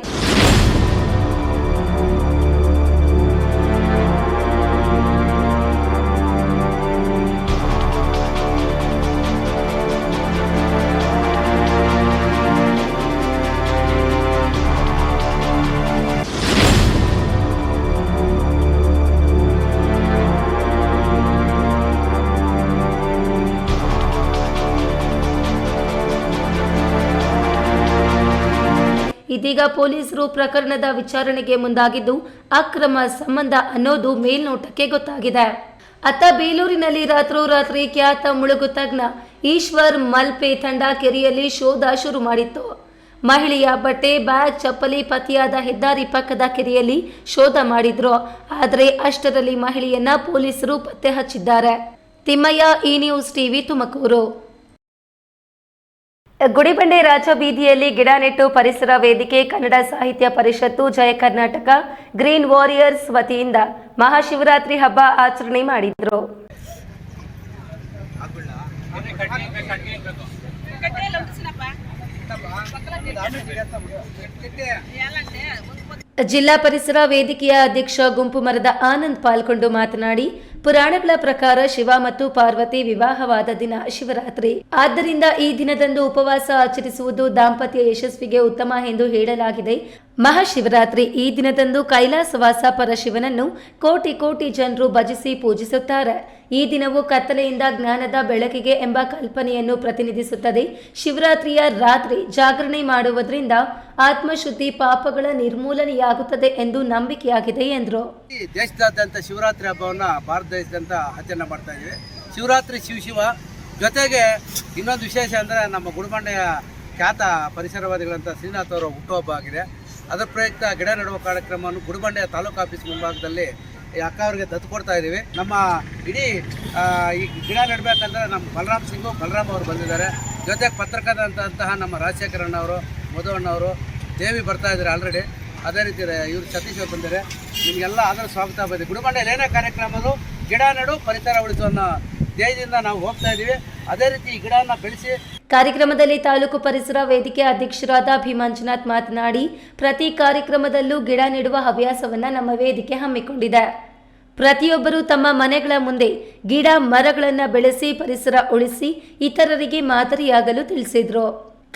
ಇದೀಗ ಪೊಲೀಸರು ಪ್ರಕರಣದ ವಿಚಾರಣೆಗೆ ಮುಂದಾಗಿದ್ದು, ಅಕ್ರಮ ಸಂಬಂಧ ಅನ್ನೋದು ಮೇಲ್ನೋಟಕ್ಕೆ ಗೊತ್ತಾಗಿದೆ. ಅತ್ತ ಬೇಲೂರಿನಲ್ಲಿ ರಾತ್ರೋರಾತ್ರಿ ಖ್ಯಾತ ಮುಳುಗು ತಜ್ಞ ಈಶ್ವರ್ ಮಲ್ಪೆ ತಂಡ ಕೆರೆಯಲ್ಲಿ ಶೋಧ ಶುರು ಮಾಡಿತ್ತು. ಮಹಿಳೆಯ ಬಟ್ಟೆ, ಬ್ಯಾಗ್, ಚಪ್ಪಲಿ ಪತಿಯಾದ ಹೆದ್ದಾರಿ ಪಕ್ಕದ ಕೆರೆಯಲ್ಲಿ ಶೋಧ ಮಾಡಿದ್ರು. ಆದರೆ ಅಷ್ಟರಲ್ಲಿ ಮಹಿಳೆಯನ್ನ ಪೊಲೀಸರು ಪತ್ತೆ ಹಚ್ಚಿದ್ದಾರೆ. Thimmayya E news TV Tumakuru. Gudibande ರಾಜಬೀದಿಯಲ್ಲಿ ಗಿಡ ನೆಟ್ಟು ಪರಿಸರ ವೇದಿಕೆ ಕನ್ನಡ ಸಾಹಿತ್ಯ ಪರಿಷತ್ತು ಜಯ ಕರ್ನಾಟಕ ಗ್ರೀನ್ ವಾರಿಯರ್ಸ್ ವತಿಯಿಂದ ಮಹಾಶಿವರಾತ್ರಿ ಹಬ್ಬ ಆಚರಣೆ ಮಾಡಿದ್ರು. ಜಿಲ್ಲಾ ಪರಿಸರ ವೇದಿಕೆಯ ಅಧ್ಯಕ್ಷ ಗುಂಪು ಮರದ ಆನಂದ್ ಪಾಲ್ಗೊಂಡು ಮಾತನಾಡಿ, ಪುರಾಣಗಳ ಪ್ರಕಾರ ಶಿವ ಮತ್ತು ಪಾರ್ವತಿ ವಿವಾಹವಾದ ದಿನ ಶಿವರಾತ್ರಿ. ಆದ್ದರಿಂದ ಈ ದಿನದಂದು ಉಪವಾಸ ಆಚರಿಸುವುದು ದಾಂಪತ್ಯ ಯಶಸ್ವಿಗೆ ಉತ್ತಮ ಎಂದು ಹೇಳಲಾಗಿದೆ. ಮಹಾಶಿವರಾತ್ರಿ ಈ ದಿನದಂದು ಕೈಲಾಸವಾಸ ಪರ ಶಿವನನ್ನು ಕೋಟಿ ಕೋಟಿ ಜನರು ಭಜಿಸಿ ಪೂಜಿಸುತ್ತಾರೆ. ಈ ದಿನವು ಕತ್ತಲೆಯಿಂದ ಜ್ಞಾನದ ಬೆಳಕಿಗೆ ಎಂಬ ಕಲ್ಪನೆಯನ್ನು ಪ್ರತಿನಿಧಿಸುತ್ತದೆ. ಶಿವರಾತ್ರಿಯ ರಾತ್ರಿ ಜಾಗರಣೆ ಮಾಡುವುದರಿಂದ ಆತ್ಮಶುದ್ಧಿ ಪಾಪಗಳ ನಿರ್ಮೂಲನೆಯಾಗುತ್ತದೆ ಎಂದು ನಂಬಿಕೆಯಾಗಿದೆ ಎಂದರು. ದೇಶದಾದ್ಯಂತ ಶಿವರಾತ್ರಿ ಹಬ್ಬವನ್ನು ಭಾರತ ದೇಶದಂತ ಆಚರಣೆ ಮಾಡ್ತಾ ಇದ್ದೀವಿ. ಶಿವರಾತ್ರಿ ಶಿವಶಿವ ಶಿವ ಜೊತೆಗೆ ಇನ್ನೊಂದು ವಿಶೇಷ ಅಂದರೆ ನಮ್ಮ ಗುಡಿಬಂಡೆಯ ಖ್ಯಾತ ಪರಿಸರವಾದಿಗಳಂತ ಶ್ರೀನಾಥ್ ಅವರ ಹುಟ್ಟುಹಬ್ಬ ಆಗಿದೆ. ಅದರ ಪ್ರಯುಕ್ತ ಗಿಡ ನೆಡುವ ಕಾರ್ಯಕ್ರಮವನ್ನು ಗುಡಿಬಂಡೆಯ ತಾಲೂಕು ಆಫೀಸ್ ಮುಂಭಾಗದಲ್ಲಿ ಈ ಅಕ್ಕ ಅವರಿಗೆ ದತ್ತು ಕೊಡ್ತಾ ಇದ್ದೀವಿ. ನಮ್ಮ ಇಡೀ ಈ ಗಿಡ ನೆಡಬೇಕಂದ್ರೆ ನಮ್ಮ ಬಲರಾಮ್ ಸಿಂಗು, ಬಲರಾಮ್ ಅವರು ಬಂದಿದ್ದಾರೆ. ಜೊತೆಗೆ ಪತ್ರಕರ್ತಂತಹ ನಮ್ಮ ರಾಜಶೇಖರಣ್ಣ ಅಣ್ಣವರು ಮಧು ಅಣ್ಣವರು, ದೇವಿ ಬರ್ತಾ ಇದ್ದಾರೆ ಆಲ್ರೆಡಿ ಅದೇ ರೀತಿ ಇವರು ಸತೀಶ್ ಅವರು ಬಂದಿದ್ದಾರೆ. ನಿಮಗೆಲ್ಲ ಅದರ ಸ್ವಾಗತ ಬಂದಿದೆ ಗುಡಿಬಂಡೆಯಲ್ಲಿ ಏನೇ ಕಾರ್ಯಕ್ರಮಗಳು ಗಿಡ ನೆಡು ಪರಿಸರ ಉಳಿಸುವ ಧ್ಯೇಯದಿಂದ ನಾವು ಹೋಗ್ತಾ ಇದ್ದೀವಿ. ಅದೇ ರೀತಿ ಈ ಗಿಡನ ಬೆಳೆಸಿ ಕಾರ್ಯಕ್ರಮದಲ್ಲಿ ತಾಲೂಕು ಪರಿಸರ ವೇದಿಕೆ ಅಧ್ಯಕ್ಷರಾದ ಭೀಮಾಂಜನಾಥ್ ಮಾತನಾಡಿ, ಪ್ರತಿ ಕಾರ್ಯಕ್ರಮದಲ್ಲೂ ಗಿಡ ನೆಡುವ ಹವ್ಯಾಸವನ್ನ ನಮ್ಮ ವೇದಿಕೆ ಹಮ್ಮಿಕೊಂಡಿದೆ. ಪ್ರತಿಯೊಬ್ಬರು ತಮ್ಮ ಮನೆಗಳ ಮುಂದೆ ಗಿಡ ಮರಗಳನ್ನು ಬೆಳೆಸಿ, ಪರಿಸರ ಉಳಿಸಿ, ಇತರರಿಗೆ ಮಾದರಿಯಾಗಲು ತಿಳಿಸಿದ್ರು.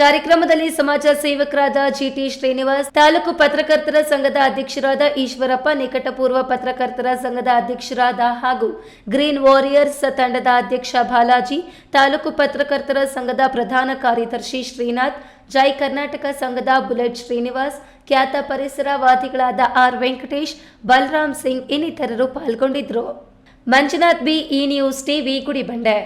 ಕಾರ್ಯಕ್ರಮದಲ್ಲಿ ಸಮಾಜ ಸೇವಕರಾದ ಜಿಟಿ ಶ್ರೀನಿವಾಸ್, ತಾಲೂಕು ಪತ್ರಕರ್ತರ ಸಂಘದ ಅಧ್ಯಕ್ಷರಾದ ಈಶ್ವರಪ್ಪ, ನಿಕಟಪೂರ್ವ ಪತ್ರಕರ್ತರ ಸಂಘದ ಅಧ್ಯಕ್ಷರಾದ ಹಾಗೂ ಗ್ರೀನ್ ವಾರಿಯರ್ಸ್ ತಂಡದ ಅಧ್ಯಕ್ಷ ಬಾಲಾಜಿ, ತಾಲೂಕು ಪತ್ರಕರ್ತರ ಸಂಘದ ಪ್ರಧಾನ ಕಾರ್ಯದರ್ಶಿ ಶ್ರೀನಾಥ್, ಜೈ ಕರ್ನಾಟಕ ಸಂಘದ ಬುಲೆಟ್ ಶ್ರೀನಿವಾಸ್, ಖ್ಯಾತ ಪರಿಸರವಾದಿಗಳಾದ ಆರ್ ವೆಂಕಟೇಶ್, ಬಲರಾಮ್ ಸಿಂಗ್ ಇನ್ನಿತರರು ಪಾಲ್ಗೊಂಡಿದ್ದರು. Manjunath, B E news TV, Gudibande.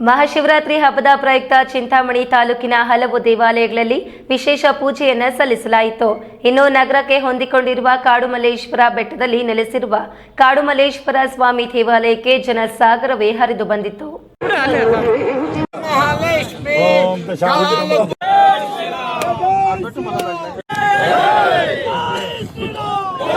Mahashivaratri ಹಬ್ಬದ ಪ್ರಯುಕ್ತ ಚಿಂತಾಮಣಿ ತಾಲೂಕಿನ ಹಲವು ದೇವಾಲಯಗಳಲ್ಲಿ ವಿಶೇಷ ಪೂಜೆಯನ್ನು ಸಲ್ಲಿಸಲಾಯಿತು. ಇನ್ನು ನಗರಕ್ಕೆ ಹೊಂದಿಕೊಂಡಿರುವ ಕಾಡುಮಲ್ಲೇಶ್ವರ ಬೆಟ್ಟದಲ್ಲಿ ನೆಲೆಸಿರುವ ಕಾಡುಮಲ್ಲೇಶ್ವರ ಸ್ವಾಮಿ ದೇವಾಲಯಕ್ಕೆ ಜನಸಾಗರವೇ ಹರಿದು ಬಂದಿತ್ತು.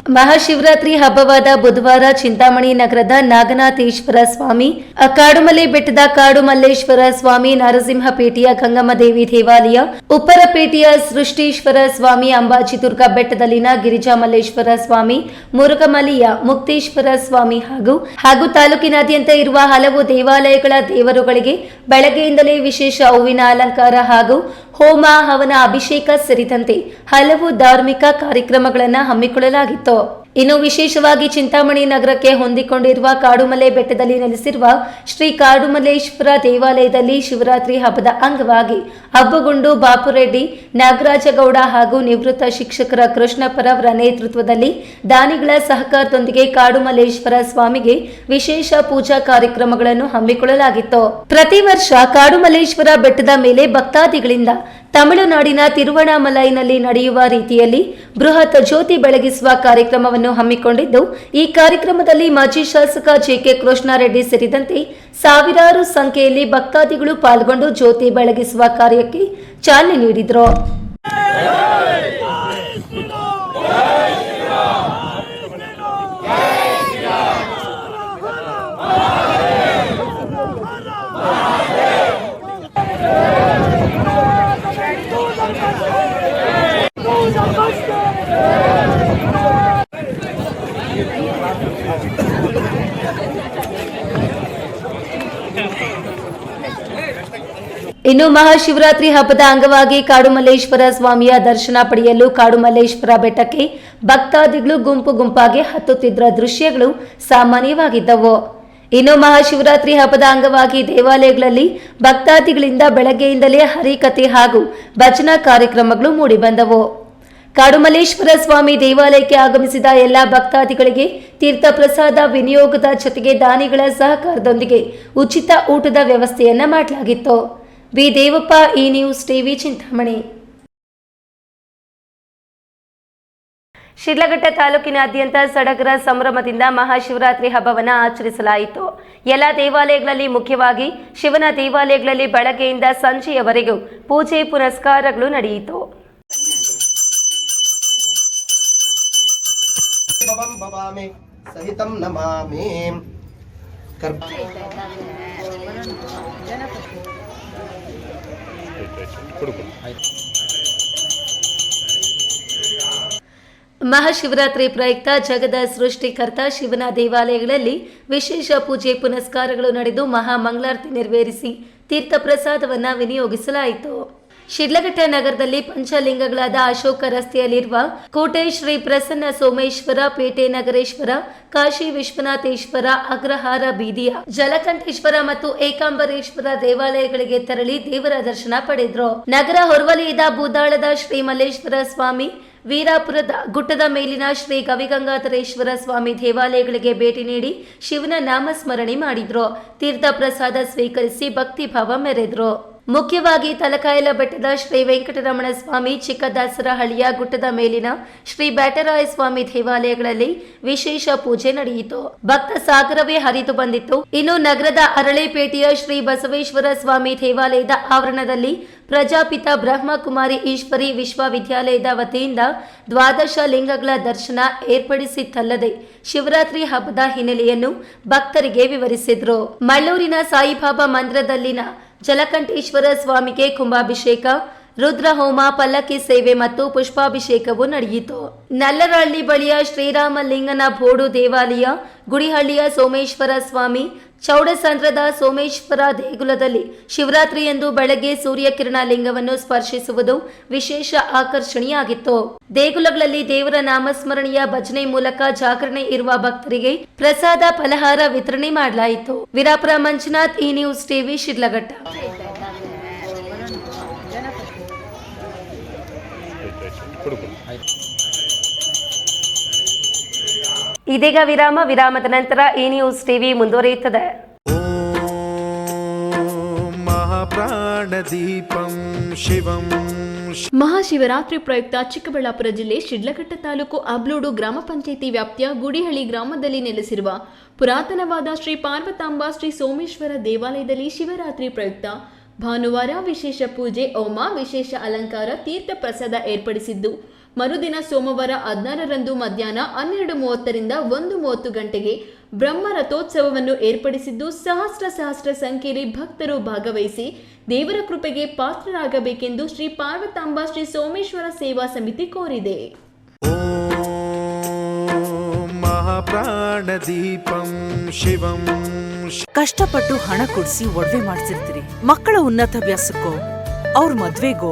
ಮಹಾಶಿವರಾತ್ರಿ ಹಬ್ಬವಾದ ಬುಧವಾರ ಚಿಂತಾಮಣಿ ನಗರದ ನಾಗನಾಥೇಶ್ವರ ಸ್ವಾಮಿ ಕಾಡುಮಲೆ ಬೆಟ್ಟದ ಕಾಡುಮಲ್ಲೇಶ್ವರ ಸ್ವಾಮಿ ನರಸಿಂಹಪೇಟೆಯ ಗಂಗಮ್ಮದೇವಿ ದೇವಾಲಯ, ಉಪ್ಪರಪೇಟೆಯ ಸೃಷ್ಟೀಶ್ವರ ಸ್ವಾಮಿ ಅಂಬಾಜಿದುರ್ಗ ಬೆಟ್ಟದಲ್ಲಿನ ಗಿರಿಜಾಮಲ್ಲೇಶ್ವರ ಸ್ವಾಮಿ ಮುರುಗಮಲಿಯ ಮುಕ್ತೇಶ್ವರ ಸ್ವಾಮಿ ಹಾಗೂ ಹಾಗೂ ತಾಲೂಕಿನಾದ್ಯಂತ ಇರುವ ಹಲವು ದೇವಾಲಯಗಳ ದೇವರುಗಳಿಗೆ ಬೆಳಗ್ಗೆಯಿಂದಲೇ ವಿಶೇಷ ಹೂವಿನ ಅಲಂಕಾರ ಹಾಗೂ ಹೋಮ ಹವನ ಅಭಿಷೇಕ ಸೇರಿದಂತೆ ಹಲವು ಧಾರ್ಮಿಕ ಕಾರ್ಯಕ್ರಮಗಳನ್ನು ಹಮ್ಮಿಕೊಳ್ಳಲಾಗಿತ್ತು. ಇನ್ನು ವಿಶೇಷವಾಗಿ ಚಿಂತಾಮಣಿ ನಗರಕ್ಕೆ ಹೊಂದಿಕೊಂಡಿರುವ ಕಾಡುಮಲೆ ಬೆಟ್ಟದಲ್ಲಿ ನೆಲೆಸಿರುವ ಶ್ರೀ ಕಾಡುಮಲ್ಲೇಶ್ವರ ದೇವಾಲಯದಲ್ಲಿ ಶಿವರಾತ್ರಿ ಹಬ್ಬದ ಅಂಗವಾಗಿ ಹಬ್ಬಗುಂಡು ಬಾಪುರೆಡ್ಡಿ, ನಾಗರಾಜಗೌಡ ಹಾಗೂ ನಿವೃತ್ತ ಶಿಕ್ಷಕರ ಕೃಷ್ಣಪ್ಪರವರ ನೇತೃತ್ವದಲ್ಲಿ ದಾನಿಗಳ ಸಹಕಾರದೊಂದಿಗೆ ಕಾಡುಮಲ್ಲೇಶ್ವರ ಸ್ವಾಮಿಗೆ ವಿಶೇಷ ಪೂಜಾ ಕಾರ್ಯಕ್ರಮಗಳನ್ನು ಹಮ್ಮಿಕೊಳ್ಳಲಾಗಿತ್ತು. ಪ್ರತಿ ವರ್ಷ ಕಾಡುಮಲ್ಲೇಶ್ವರ ಬೆಟ್ಟದ ಮೇಲೆ ಭಕ್ತಾದಿಗಳಿಂದ ತಮಿಳುನಾಡಿನ ತಿರುವಣಾಮಲೈನಲ್ಲಿ ನಡೆಯುವ ರೀತಿಯಲ್ಲಿ ಬೃಹತ್ ಜ್ಯೋತಿ ಬೆಳಗಿಸುವ ಕಾರ್ಯಕ್ರಮವನ್ನು ಹಮ್ಮಿಕೊಂಡಿದ್ದು, ಈ ಕಾರ್ಯಕ್ರಮದಲ್ಲಿ ಮಾಜಿ ಶಾಸಕ ಜೆಕೆ ಕೃಷ್ಣಾರೆಡ್ಡಿ ಸೇರಿದಂತೆ ಸಾವಿರಾರು ಸಂಖ್ಯೆಯಲ್ಲಿ ಭಕ್ತಾದಿಗಳು ಪಾಲ್ಗೊಂಡು ಜ್ಯೋತಿ ಬೆಳಗಿಸುವ ಕಾರ್ಯಕ್ಕೆ ಚಾಲನೆ ನೀಡಿದರು. ಇನ್ನು ಮಹಾಶಿವರಾತ್ರಿ ಹಬ್ಬದ ಅಂಗವಾಗಿ ಕಾಡುಮಲ್ಲೇಶ್ವರ ಸ್ವಾಮಿಯ ದರ್ಶನ ಪಡೆಯಲು ಕಾಡುಮಲ್ಲೇಶ್ವರ ಬೆಟ್ಟಕ್ಕೆ ಭಕ್ತಾದಿಗಳು ಗುಂಪು ಗುಂಪಾಗಿ ಹತ್ತುತ್ತಿದ್ದ ದೃಶ್ಯಗಳು ಸಾಮಾನ್ಯವಾಗಿದ್ದವು. ಇನ್ನು ಮಹಾಶಿವರಾತ್ರಿ ಹಬ್ಬದ ಅಂಗವಾಗಿ ದೇವಾಲಯಗಳಲ್ಲಿ ಭಕ್ತಾದಿಗಳಿಂದ ಬೆಳಗ್ಗೆಯಿಂದಲೇ ಹರಿಕತೆ ಹಾಗೂ ಭಜನಾ ಕಾರ್ಯಕ್ರಮಗಳು ಮೂಡಿಬಂದವು. ಕಾಡುಮಲ್ಲೇಶ್ವರ ಸ್ವಾಮಿ ದೇವಾಲಯಕ್ಕೆ ಆಗಮಿಸಿದ ಎಲ್ಲ ಭಕ್ತಾದಿಗಳಿಗೆ ತೀರ್ಥ ಪ್ರಸಾದ, ವಿನಿಯೋಗದ ಜೊತೆಗೆ ದಾನಿಗಳ ಸಹಕಾರದೊಂದಿಗೆ ಉಚಿತ ಊಟದ ವ್ಯವಸ್ಥೆಯನ್ನ ಮಾಡಲಾಗಿತ್ತು. B Devappa E news TV Chintamani. Sidlaghatta ತಾಲೂಕಿನಾದ್ಯಂತ ಸಡಗರ ಸಂಭ್ರಮದಿಂದ ಮಹಾಶಿವರಾತ್ರಿ ಹಬ್ಬವನ್ನು ಆಚರಿಸಲಾಯಿತು. ಎಲ್ಲ ದೇವಾಲಯಗಳಲ್ಲಿ ಮುಖ್ಯವಾಗಿ ಶಿವನ ದೇವಾಲಯಗಳಲ್ಲಿ ಬೆಳಗ್ಗೆಯಿಂದ ಸಂಜೆಯವರೆಗೂ ಪೂಜೆ ಪುರಸ್ಕಾರಗಳು ನಡೆಯಿತು. ನಮಾಮಿ. ಮಹಾಶಿವರಾತ್ರಿ ಪ್ರಯುಕ್ತ ಜಗದ ಸೃಷ್ಟಿಕರ್ತ ಶಿವನ ದೇವಾಲಯಗಳಲ್ಲಿ ವಿಶೇಷ ಪೂಜೆ ಪುನಸ್ಕಾರಗಳು ನಡೆದು ಮಹಾ ಮಂಗಳಾರತಿ ನೆರವೇರಿಸಿ ತೀರ್ಥ ಪ್ರಸಾದವನ್ನು ವಿನಿಯೋಗಿಸಲಾಯಿತು. ಶಿಡ್ಲಘಟ್ಟ ನಗರದಲ್ಲಿ ಪಂಚಲಿಂಗಗಳಾದ ಅಶೋಕ ರಸ್ತೆಯಲ್ಲಿರುವ ಕೋಟೆ ಶ್ರೀ ಪ್ರಸನ್ನ ಸೋಮೇಶ್ವರ, ಪೇಟೆ ನಗರೇಶ್ವರ, ಕಾಶಿ ವಿಶ್ವನಾಥೇಶ್ವರ, ಅಗ್ರಹಾರ ಬೀದಿಯ ಜಲಕಂಠೇಶ್ವರ ಮತ್ತು ಏಕಾಂಬರೇಶ್ವರ ದೇವಾಲಯಗಳಿಗೆ ತೆರಳಿ ದೇವರ ದರ್ಶನ ಪಡೆದ್ರು. ನಗರ ಹೊರವಲಯದ ಬೂದಾಳದ ಶ್ರೀ ಮಲ್ಲೇಶ್ವರ ಸ್ವಾಮಿ ವೀರಾಪುರದ ಗುಟ್ಟದ ಮೇಲಿನ ಶ್ರೀ ಗವಿಗಂಗಾಧರೇಶ್ವರ ಸ್ವಾಮಿ ದೇವಾಲಯಗಳಿಗೆ ಭೇಟಿ ನೀಡಿ ಶಿವನ ನಾಮಸ್ಮರಣೆ ಮಾಡಿದ್ರು. ತೀರ್ಥ ಪ್ರಸಾದ ಸ್ವೀಕರಿಸಿ ಭಕ್ತಿಭಾವ ಮೆರೆದ್ರು. ಮುಖ್ಯವಾಗಿ ತಲಕಾಯಲ ಬೆಟ್ಟದ ಶ್ರೀ ವೆಂಕಟರಮಣ ಸ್ವಾಮಿ ಚಿಕ್ಕದಾಸರ ಹಳಿಯ ಗುಟ್ಟದ ಮೇಲಿನ ಶ್ರೀ ಬ್ಯಾಟರಾಯ ಸ್ವಾಮಿ ದೇವಾಲಯಗಳಲ್ಲಿ ವಿಶೇಷ ಪೂಜೆ ನಡೆಯಿತು. ಭಕ್ತ ಸಾಗರವೇ ಹರಿದು ಬಂದಿತ್ತು. ಇನ್ನು ನಗರದ ಅರಳೆಪೇಟೆಯ ಶ್ರೀ ಬಸವೇಶ್ವರ ಸ್ವಾಮಿ ದೇವಾಲಯದ ಆವರಣದಲ್ಲಿ ಪ್ರಜಾಪಿತ ಬ್ರಹ್ಮಕುಮಾರಿ ಈಶ್ವರಿ ವಿಶ್ವವಿದ್ಯಾಲಯದ ವತಿಯಿಂದ ದ್ವಾದಶ ಲಿಂಗಗಳ ದರ್ಶನ ಏರ್ಪಡಿಸಿತ್ತಲ್ಲದೆ ಶಿವರಾತ್ರಿ ಹಬ್ಬದ ಹಿನ್ನೆಲೆಯನ್ನು ಭಕ್ತರಿಗೆ ವಿವರಿಸಿದ್ರು. ಮಳ್ಳೂರಿನ ಸಾಯಿಬಾಬಾ ಮಂದಿರದಲ್ಲಿನ ಜಲಕಂಠೇಶ್ವರ ಸ್ವಾಮಿಗೆ ಕುಂಭಾಭಿಷೇಕ ರುದ್ರಹೋಮ ಪಲ್ಲಕ್ಕಿ ಸೇವೆ ಮತ್ತು ಪುಷ್ಪಾಭಿಷೇಕವು ನಡೆಯಿತು. ನಲ್ಲರಹಳ್ಳಿ ಬಳಿಯ ಶ್ರೀರಾಮಲಿಂಗನ ಬೋಡು ದೇವಾಲಯ, ಗುಡಿಹಳ್ಳಿಯ ಸೋಮೇಶ್ವರ ಸ್ವಾಮಿ ಚೌಡಸಂದ್ರದ ಸೋಮೇಶ್ವರ ದೇಗುಲದಲ್ಲಿ ಶಿವರಾತ್ರಿಯಂದು ಬೆಳಗ್ಗೆ ಸೂರ್ಯಕಿರಣ ಲಿಂಗವನ್ನು ಸ್ಪರ್ಶಿಸುವುದು ವಿಶೇಷ ಆಕರ್ಷಣೆಯಾಗಿತ್ತು. ದೇಗುಲಗಳಲ್ಲಿ ದೇವರ ನಾಮಸ್ಮರಣೆಯ ಭಜನೆ ಮೂಲಕ ಜಾಗರಣೆ ಇರುವ ಭಕ್ತರಿಗೆ ಪ್ರಸಾದ ಫಲಹಾರ ವಿತರಣೆ ಮಾಡಲಾಯಿತು. ವಿರಾಪುರ ಮಂಜುನಾಥ್ ಈ ನ್ಯೂಸ್ ಟಿವಿ, ಶಿಡ್ಲಘಟ್ಟ. ಇದೀಗ ವಿರಾಮ ವಿರಾಮದ ನಂತರ ಈ ನ್ಯೂಸ್ ಟಿವಿ ಮುಂದುವರಿಯುತ್ತದೆ. ಮಹಾಶಿವರಾತ್ರಿ ಪ್ರಯುಕ್ತ ಚಿಕ್ಕಬಳ್ಳಾಪುರ ಜಿಲ್ಲೆ ಶಿಡ್ಲಘಟ್ಟ ತಾಲೂಕು ಅಬ್ಲೂಡು ಗ್ರಾಮ ಪಂಚಾಯಿತಿ ವ್ಯಾಪ್ತಿಯ ಗುಡಿಹಳ್ಳಿ ಗ್ರಾಮದಲ್ಲಿ ನೆಲೆಸಿರುವ ಪುರಾತನವಾದ ಶ್ರೀ ಪಾರ್ವತಾಂಬಾ ಶ್ರೀ ಸೋಮೇಶ್ವರ ದೇವಾಲಯದಲ್ಲಿ ಶಿವರಾತ್ರಿ ಪ್ರಯುಕ್ತ ಭಾನುವಾರ ವಿಶೇಷ ಪೂಜೆ ಓಮ ವಿಶೇಷ ಅಲಂಕಾರ ತೀರ್ಥ ಪ್ರಸಾದ ಏರ್ಪಡಿಸಿದ್ದು ಮರುದಿನ ಸೋಮವಾರ ಹದಿನಾರರಂದು ಮಧ್ಯಾಹ್ನ ಹನ್ನೆರಡು ಮೂವತ್ತರಿಂದ ಒಂದು ಮೂವತ್ತು ಗಂಟೆಗೆ ಬ್ರಹ್ಮ ರಥೋತ್ಸವವನ್ನು ಏರ್ಪಡಿಸಿದ್ದು ಸಹಸ್ರ ಸಹಸ್ರ ಸಂಖ್ಯೆಯಲ್ಲಿ ಭಕ್ತರು ಭಾಗವಹಿಸಿ ದೇವರ ಕೃಪೆಗೆ ಪಾತ್ರರಾಗಬೇಕೆಂದು ಶ್ರೀ ಪಾರ್ವತಾಂಬ ಶ್ರೀ ಸೋಮೇಶ್ವರ ಸೇವಾ ಸಮಿತಿ ಕೋರಿದೆ. ಕಷ್ಟಪಟ್ಟು ಹಣ ಕೊಡಿಸಿ ಒಡವೆ ಮಾಡಿಸಿರ್ತೀರಿ ಮಕ್ಕಳ ಉನ್ನತಾಭ್ಯಾಸಕ್ಕೋ ಅವ್ರ ಮದ್ವೆಗೋ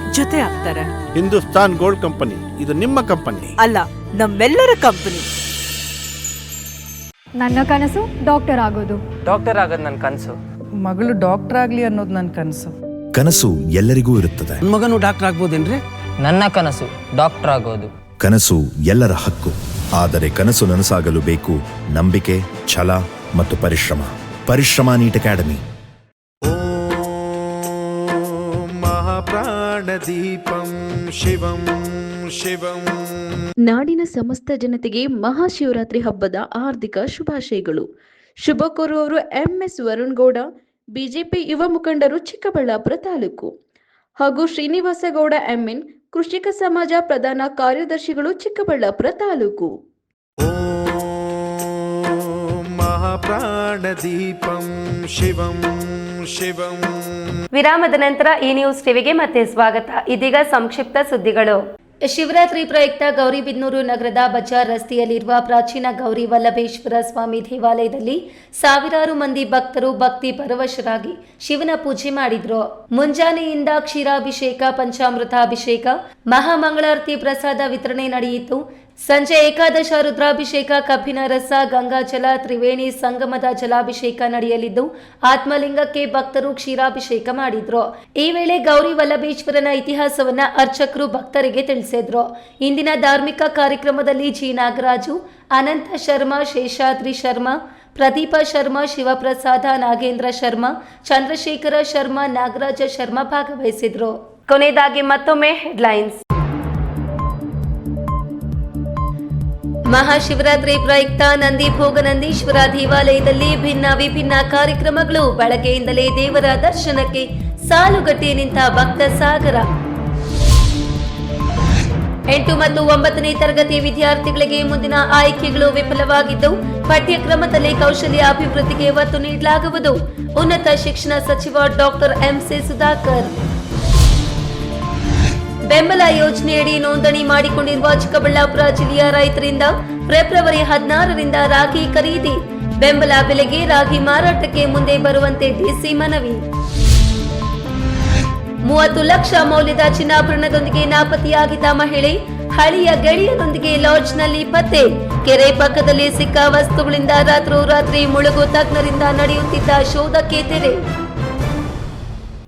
ಜೊತೆ ಆಗ್ತಾರೆ. ಹಿಂದೂಸ್ತಾನ್ ಗೋಲ್ಡ್ ಕಂಪನಿ ಇದು ನಿಮ್ಮ ಕಂಪನಿ. ಅಲ್ಲ ನಮ್ಮೆಲ್ಲರ ಕಂಪನಿ. ನನ್ನ ಕನಸು ಡಾಕ್ಟರ್ ಆಗೋದು. ಡಾಕ್ಟರ್ ಆಗೋದು ನನ್ನ ಕನಸು. ಮಗಳು ಡಾಕ್ಟರ್ ಆಗ್ಲಿ ಅನ್ನೋದು ನನ್ನ ಕನಸು. ಕನಸು ಎಲ್ಲರಿಗೂ ಇರುತ್ತದೆ. ಮಗನು ಡಾಕ್ಟರ್ ಆಗ್ಬೋದೇನ್ರಿ? ನನ್ನ ಕನಸು ಡಾಕ್ಟರ್ ಆಗೋದು. ಕನಸು ಎಲ್ಲರ ಹಕ್ಕು. ಆದರೆ ಕನಸು ನನಸಾಗಲು ಬೇಕು ನಂಬಿಕೆ ಛಲ ಮತ್ತು ಪರಿಶ್ರಮ. ಪರಿಶ್ರಮ ನೀಟ್ ಅಕಾಡೆಮಿ. ಪ್ರಾಣದೀಪಂ ಶಿವಂ ಶಿವಂ. ನಾಡಿನ ಸಮಸ್ತ ಜನತೆಗೆ ಮಹಾಶಿವರಾತ್ರಿ ಹಬ್ಬದ ಆರ್ಥಿಕ ಶುಭಾಶಯಗಳು. ಶುಭ ಕೋರುವವರು ಎಂಎಸ್ ವರುಣ್ ಗೌಡ ಬಿಜೆಪಿ ಯುವ ಮುಖಂಡರು ಚಿಕ್ಕಬಳ್ಳಾಪುರ ತಾಲೂಕು. ಹಾಗೂ ಶ್ರೀನಿವಾಸಗೌಡ ಎಂಎನ್ ಕೃಷಿಕ ಸಮಾಜ ಪ್ರಧಾನ ಕಾರ್ಯದರ್ಶಿಗಳು ಚಿಕ್ಕಬಳ್ಳಾಪುರ ತಾಲೂಕು. ಪ್ರಾಣದೀಪಂ ಶಿವಂ ಶಿವಂ. ವಿರಾಮದ ನಂತರ ಈ ನ್ಯೂಸ್ ಟಿವಿಗೆ ಮತ್ತೆ ಸ್ವಾಗತ. ಇದೀಗ ಸಂಕ್ಷಿಪ್ತ ಸುದ್ದಿಗಳು. ಶಿವರಾತ್ರಿ ಪ್ರಯುಕ್ತ ಗೌರಿಬಿದ್ನೂರು ನಗರದ ಬಜಾರ್ ರಸ್ತೆಯಲ್ಲಿರುವ ಪ್ರಾಚೀನ ಗೌರಿ ವಲ್ಲಭೇಶ್ವರ ಸ್ವಾಮಿ ದೇವಾಲಯದಲ್ಲಿ ಸಾವಿರಾರು ಮಂದಿ ಭಕ್ತರು ಭಕ್ತಿ ಪರವಶರಾಗಿ ಶಿವನ ಪೂಜೆ ಮಾಡಿದ್ರು. ಮುಂಜಾನೆಯಿಂದ ಕ್ಷೀರಾಭಿಷೇಕ ಪಂಚಾಮೃತ ಅಭಿಷೇಕ ಮಹಾಮಂಗಳಾರತಿ ಪ್ರಸಾದ ವಿತರಣೆ ನಡೆಯಿತು. ಸಂಜೆ ಏಕಾದಶ ರುದ್ರಾಭಿಷೇಕ, ಕಬ್ಬಿನ ರಸ ಗಂಗಾಜಲ ತ್ರಿವೇಣಿ ಸಂಗಮದ ಜಲಾಭಿಷೇಕ ನಡೆಯಲಿದ್ದು ಆತ್ಮಲಿಂಗಕ್ಕೆ ಭಕ್ತರು ಕ್ಷೀರಾಭಿಷೇಕ ಮಾಡಿದ್ರು. ಈ ವೇಳೆ ಗೌರಿ ವಲ್ಲಭೇಶ್ವರನ ಇತಿಹಾಸವನ್ನ ಅರ್ಚಕರು ಭಕ್ತರಿಗೆ ತಿಳಿಸಿದ್ರು. ಇಂದಿನ ಧಾರ್ಮಿಕ ಕಾರ್ಯಕ್ರಮದಲ್ಲಿ ಜಿ. ನಾಗರಾಜು, ಅನಂತ ಶರ್ಮಾ, ಶೇಷಾದ್ರಿ ಶರ್ಮಾ, ಪ್ರದೀಪ ಶರ್ಮಾ, ಶಿವಪ್ರಸಾದ, ನಾಗೇಂದ್ರ ಶರ್ಮಾ, ಚಂದ್ರಶೇಖರ ಶರ್ಮಾ, ನಾಗರಾಜ ಶರ್ಮಾ ಭಾಗವಹಿಸಿದ್ರು. ಕೊನೆಯದಾಗಿ ಮತ್ತೊಮ್ಮೆ ಹೆಡ್ಲೈನ್ಸ್. ಮಹಾಶಿವರಾತ್ರಿ ಪ್ರಯುಕ್ತ ನಂದಿ ಭೋಗ ನಂದೀಶ್ವರ ದೇವಾಲಯದಲ್ಲಿ ಭಿನ್ನ ವಿಭಿನ್ನ ಕಾರ್ಯಕ್ರಮಗಳು. ಬಳಕೆಯಿಂದಲೇ ದೇವರ ದರ್ಶನಕ್ಕೆ ಸಾಲುಗಟ್ಟಿ ನಿಂತ ಭಕ್ತ ಸಾಗರ. ಎಂಟು ಮತ್ತು ಒಂಬತ್ತನೇ ತರಗತಿ ವಿದ್ಯಾರ್ಥಿಗಳಿಗೆ ಮುಂದಿನ ಆಯ್ಕೆಗಳು ವಿಫಲವಾಗಿದ್ದು, ಪಠ್ಯಕ್ರಮದಲ್ಲಿ ಕೌಶಲ್ಯ ಅಭಿವೃದ್ಧಿಗೆ ಒತ್ತು ನೀಡಲಾಗುವುದು. ಉನ್ನತ ಶಿಕ್ಷಣ ಸಚಿವ ಡಾಕ್ಟರ್ ಎಂಸಿ ಸುಧಾಕರ್. ಬೆಂಬಲ ಯೋಜನೆಯಡಿ ನೋಂದಣಿ ಮಾಡಿಕೊಂಡಿರುವ ಚಿಕ್ಕಬಳ್ಳಾಪುರ ಜಿಲ್ಲೆಯ ರೈತರಿಂದ ಫೆಬ್ರವರಿ ಹದಿನಾರರಿಂದ ರಾಗಿ ಖರೀದಿ. ಬೆಂಬಲ ಬೆಲೆಗೆ ರಾಗಿ ಮಾರಾಟಕ್ಕೆ ಮುಂದೆ ಬರುವಂತೆ ಡಿಸಿ ಮನವಿ. ಮೂವತ್ತು ಲಕ್ಷ ಮೌಲ್ಯದ ಚಿನ್ನಾಭರಣದೊಂದಿಗೆ ನಾಪತ್ತೆಯಾಗಿದ್ದ ಮಹಿಳೆ ಹಳೆಯ ಗೆಳೆಯನೊಂದಿಗೆ ಲಾಡ್ಜ್ನಲ್ಲಿ ಪತ್ತೆ. ಕೆರೆ ಪಕ್ಕದಲ್ಲಿ ಸಿಕ್ಕ ವಸ್ತುಗಳಿಂದ ರಾತ್ರೋರಾತ್ರಿ ಮುಳುಗು ತಜ್ಞರಿಂದ ನಡೆಯುತ್ತಿದ್ದ ಶೋಧಕ್ಕೆ ತೆರೆ.